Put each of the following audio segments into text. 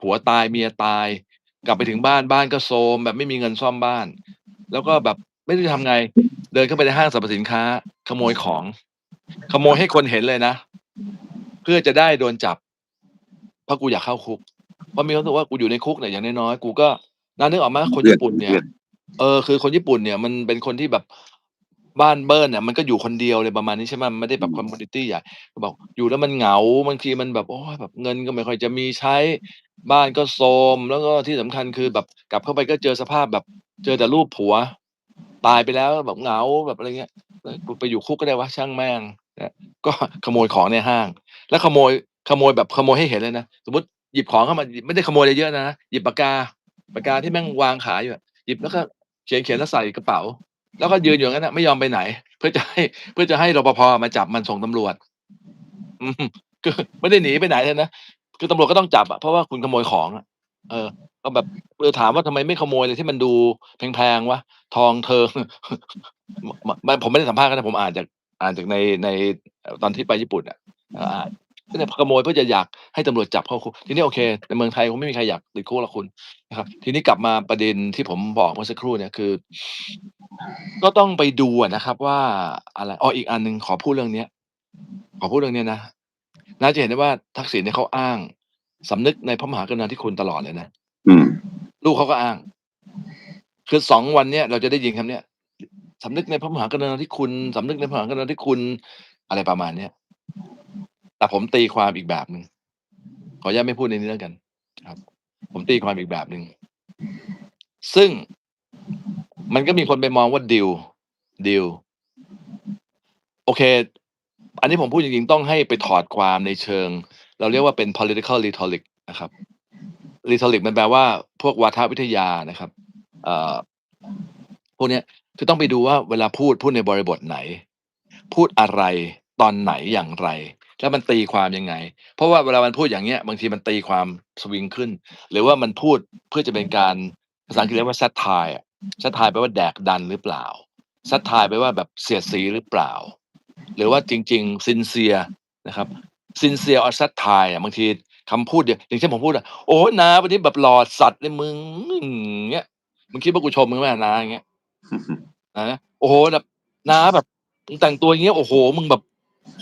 ผัวตายเมียตาย กลับไปถึงบ้านบ้านก็โทรมแบบไม่มีเงินซ่อมบ้าน แล้วก็แบบไม่รู้จะทำไง เดินเข้าไปในห้างสรรพสินค้า ขโมยของ ขโมยให้คนเห็นเลยนะ เพื่อจะได้โดนจับ เพราะกูอยากเข้าคุกเพราะมีความรู้สึกว่ากูอยู่ในคุกเนี่ยอย่างน้อยๆกูก็น่านึกออกไหมคนญี่ปุ่นเนี่ย เออคือคนญี่ปุ่นเนี่ยมันเป็นคนที่แบบ บ้านเบิ้ลเนี่ยมันก็อยู่คนเดียวเลยประมาณนี้ใช่ไหมมันไม่ได้แบบคอมมูนิตี้ใหญ่ก็บอกอยู่แล้วมันเหงาบางทีมันแบบโอ้ยแบบเงินก็ไม่ค่อยจะมีใช้บ้านก็โทรมแล้วก็ที่สำคัญคือแบบกลับเข้าไปก็เจอสภาพแบบเจอแต่รูปผัว ตายไปแล้วแบบเหงาแบบอะไรเงี้ยแล้วกูไปอยู่คุกก็ได้วะช่างแม่งนะก็ขโมยของในห้าง แล้วขโมยขโมยแบบขโมยให้เห็นเลยนะสมมติหยิบของเข้ามาไม่ได้ขโมยเยอะๆนะหยิบปากกาปากกาที่แม่งวางขายอยู่อะหยิบแล้วก็เขียนเขียนแล้วใส่กระเป๋า แล้วก็ยืนอยู่อย่างนั้นนะไม่ยอมไปไหน เพื่อจะให้ เพื่อจะให้รปภมาจับมันส่งตำรวจ อืมคือไม่ได้หนีไปไหนเลยนะคือตำรวจก็ต้องจับอะเพราะว่าคุณขโมยของอะเออ ก็แบบเออถามว่าทำไมไม่ขโมยเลยที่มันดูแพงๆวะทองเธอไม่ผมไม่ได้สัมภาษณ์กันนะผมอ่านจากอ่านจากในในตอนที่ไปญี่ปุ่นอะอ่า ก็เนี่ยขโมยเพื่อจะอยากให้ตำรวจจับเข้าคุกทีนี้โอเคในเมืองไทยคงไม่มีใครอยากติดคุกหรอกคุณนะครับ ทีนี้กลับมาประเด็นที่ผมบอกเมื่อสักครู่เนี่ยคือ ก็ต้องไปดูอะนะครับ ว่าอะไรอ๋ออีกอันหนึ่งขอพูดเรื่องเนี้ย ขอพูดเรื่องเนี้ยนะน่าจะเห็นได้ว่าทักษิณเนี่ยเขาอ้างสำนึกในพระมหากรุณาธิคุณตลอดเลยนะอืมลูกเขาก็อ้าง คือสองวันเนี้ยเราจะได้ยินคำเนี้ยสำนึกในพระมหากรุณาธิคุณสำนึกในพระมหากรุณาธิคุณ อะไรประมาณเนี้ย แต่ผมตีความอีกแบบหนึ่งขออนุญาตไม่พูดในนี้แล้วกันครับ ผมตีความอีกแบบหนึ่งซึ่งมันก็มีคนไปมองว่าดิวดิวโอเค อันนี้ผมพูดจริงๆ ต้องให้ไปถอดความในเชิง เราเรียกว่าเป็น political rhetoric นะครับ rhetoric มันแปลว่าพวกวาทวิทยานะครับพวกนี้คือต้องไปดูว่าเวลาพูดพูดในบริบทไหน พูดอะไรตอนไหนอย่างไร แล้วมันตีความยังไง เพราะว่าเวลามันพูดอย่างเงี้ยบางทีมันตีความสวิงขึ้น หรือว่ามันพูดเพื่อจะเป็นการภาษาอังกฤษเรียกว่า satire อะ satire แปลว่าแดกดันหรือเปล่า satire แปลว่าแบบเสียดสีหรือเปล่า หรือว่าจริงๆ sincere นะครับ sincere or satire อะบางทีคำพูดอย่างอย่างเช่นผมพูดอะโอ้ยนาวันนี้แบบหล่อสัตว์เลยมึงเงี้ยมึงคิดว่ากูชมมึงไหมนาอย่างเงี้ยนะโอ้โหแบบน้าแบบมึงแต่งตัวอย่างเงี้ยโอ้โห มึงแบบ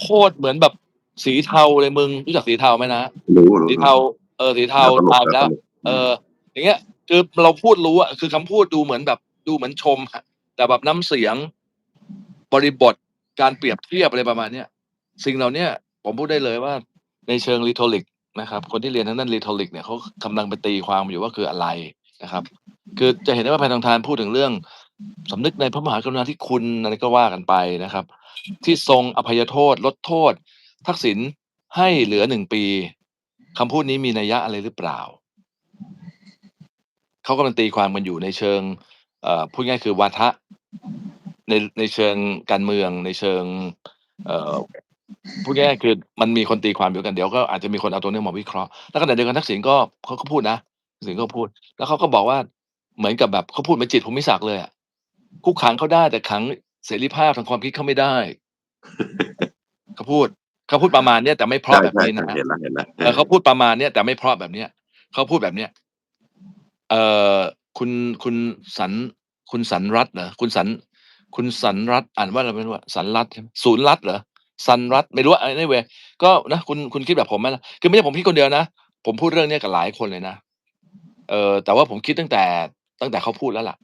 โคตรเหมือนแบบ สีเทาเลยมึงรู้จักสีเทาไหมนะรู้รู้สีเทา เออสีเทาตลกตายไปแล้วตลกเออ อย่างเงี้ย คือเราพูดรู้อะคือคำพูดดูเหมือนแบบดูเหมือนชมอะแต่แบบน้ำเสียง บริบทการเปรียบเทียบอะไรประมาณเนี้ยสิ่งเหล่าเนี้ยผมพูดได้เลยว่า ในเชิงรีทอลิกนะครับ คนที่เรียนทางด้านรีทอลิกเนี่ยเขากำลังไปตีความอยู่ว่าคืออะไรนะครับ คือจะเห็นได้ว่าภายทางทานพูดถึงเรื่องสำนึกในพระมหากรุณาธิคุณอะไรก็ว่ากันไปนะครับ ที่ทรงอภัยโทษลดโทษ ทักษิณให้เหลือหนึ่งปีคำพูดนี้มีนัยยะอะไรหรือเปล่า เขากำลังตีความกันอยู่ในเชิงพูดง่ายคือวาทะในในเชิงการเมืองในเชิงพูดง่ายคือมันมีคนตีความเดียวกันเดี๋ยวก็อาจจะมีคนเอาตัวนี้มาวิเคราะห์แล้วขณะเดียวกันทักษิณก็เขาก็พูดนะทักษิณก็พูด แล้วเขาก็บอกว่าเหมือนกับแบบเขาพูดเหมือนจิตภูมิศักดิ์เลยอะคุกขังเขาได้แต่ขังเสรีภาพทางความคิดเขาไม่ได้เขาพูด เขาพูดประมาณเนี้ยแต่ไม่เพราะใช่แบบใช่นี้นะเห็นแล้วเห็นแล้วเออเขาพูดประมาณเนี้ยแต่ไม่เพราะแบบเนี้ยเขาพูดแบบเนี้ยเอ่อคุณคุณสันคุณสันรัตน์เหรอคุณสันคุณสันรัตน์อ่านว่าอะไรไม่รู้อะสันรัตน์ใช่ไหมศูนย์รัตน์เหรอสันรัตน์ไม่รู้อะในเวก็นะคุณคุณคิดแบบผมไหมล่ะคือไม่ใช่ผมคิดคนเดียวนะผมพูดเรื่องเนี้ยกับหลายคนเลยนะเออแต่ว่าผมคิดตั้งแต่ตั้งแต่เขาพูดแล้วล่ะ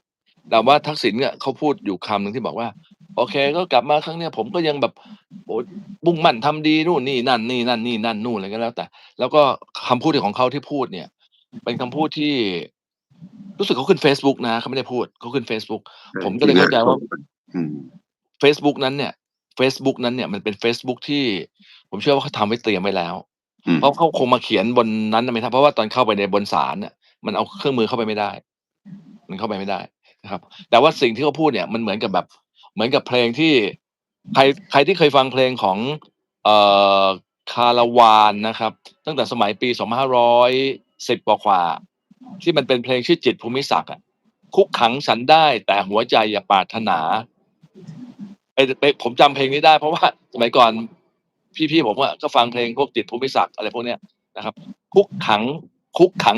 แต่ว่าทักษิณเนี่ยเขาพูดอยู่คำหนึ่งที่บอกว่า โอเค ก็กลับมาครั้งเนี้ยผมก็ยังแบบโอ้ยมุ่งมั่นทำดีนู่นนี่นั่นนี่นั่นนี่นั่นนู่นอะไรก็แล้วแต่ แล้วก็คำพูดของเขาที่พูดเนี่ย เป็นคำพูดที่ รู้สึกเขาขึ้น Facebook นะเขาไม่ได้พูดเขาขึ้น Facebook ผมก็เลยเข้าใจว่าอืม Facebook นั้นเนี่ย Facebook นั้นเนี่ยมันเป็น Facebook ที่ผมเชื่อว่าเขาทำไว้เตรียมไว้แล้วอืมเพราะเขาคงมาเขียนบนนั้นนะไม่ทันเพราะว่าตอนเข้าไปในบนศาลเนี่ยมันเอาเครื่องมือเข้าไปไม่ได้ มันเข้าไปไม่ได้นะครับ แต่ว่าสิ่งที่เขาพูดเนี่ยมันเหมือนกับแบบ เหมือนกับเพลงที่ใครใครที่เคยฟังเพลงของเอ่อคาราวานนะครับ ตั้งแต่สมัยปี2510กว่ากว่าที่มันเป็นเพลงชื่อจิตภูมิศักดิ์อะคุกขังฉันได้แต่หัวใจอย่าปรารถนาไปไปผมจำเพลงนี้ได้เพราะว่าสมัยก่อนพี่ๆผมก็ฟังเพลงพวกจิตภูมิศักดิ์อะไรพวกเนี้ยนะครับ คุกขังคุกขัง